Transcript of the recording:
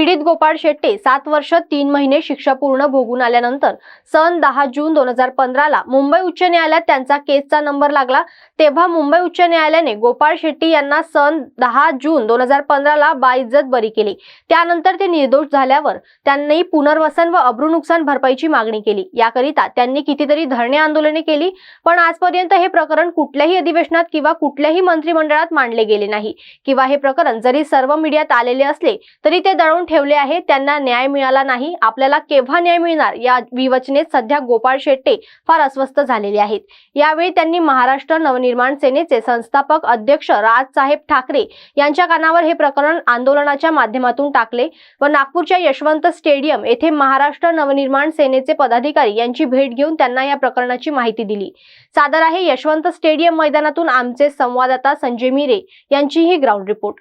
पीडित गोपाळ शेट्टे सात वर्ष तीन महिने शिक्षा पूर्ण भोगून आल्यानंतर सन दहा जून दोन हजार पंधराला मुंबई उच्च न्यायालयात त्यांचा केसचा नंबर लागला. तेव्हा मुंबई उच्च न्यायालयाने गोपाळ शेट्टी यांना सन दहा जून दोन हजार पंधराला बाइज्जत बरी केली. त्यानंतर ते निर्दोष झाल्यावर त्यांनी पुनर्वसन व अब्रू नुकसान भरपाईची मागणी केली. याकरिता त्यांनी कितीतरी धरणे आंदोलने केली पण आजपर्यंत हे प्रकरण कुठल्याही अधिवेशनात किंवा कुठल्याही मंत्रिमंडळात मांडले गेले नाही. किंवा हे प्रकरण जरी सर्व मीडियात आलेले असले तरी ते दळून ठेवले आहे त्यांना न्याय मिळाला नाही. आपल्याला केव्हा न्याय मिळणार? या विवचनेत सध्या गोपाळ शेट्टे फार अस्वस्थ झालेले आहेत. यावेळी त्यांनी महाराष्ट्र नवनिर्माण सेनेचे संस्थापक अध्यक्ष राजसाहेब ठाकरे यांच्या कानावर हे प्रकरण आंदोलनाच्या माध्यमातून टाकले व नागपूरच्या यशवंत स्टेडियम येथे महाराष्ट्र नवनिर्माण सेनेचे पदाधिकारी यांची भेट घेऊन त्यांना या प्रकरणाची माहिती दिली. सादर आहे यशवंत स्टेडियम मैदानातून आमचे संवाददाता संजय मिरे यांची ही ग्राउंड रिपोर्ट.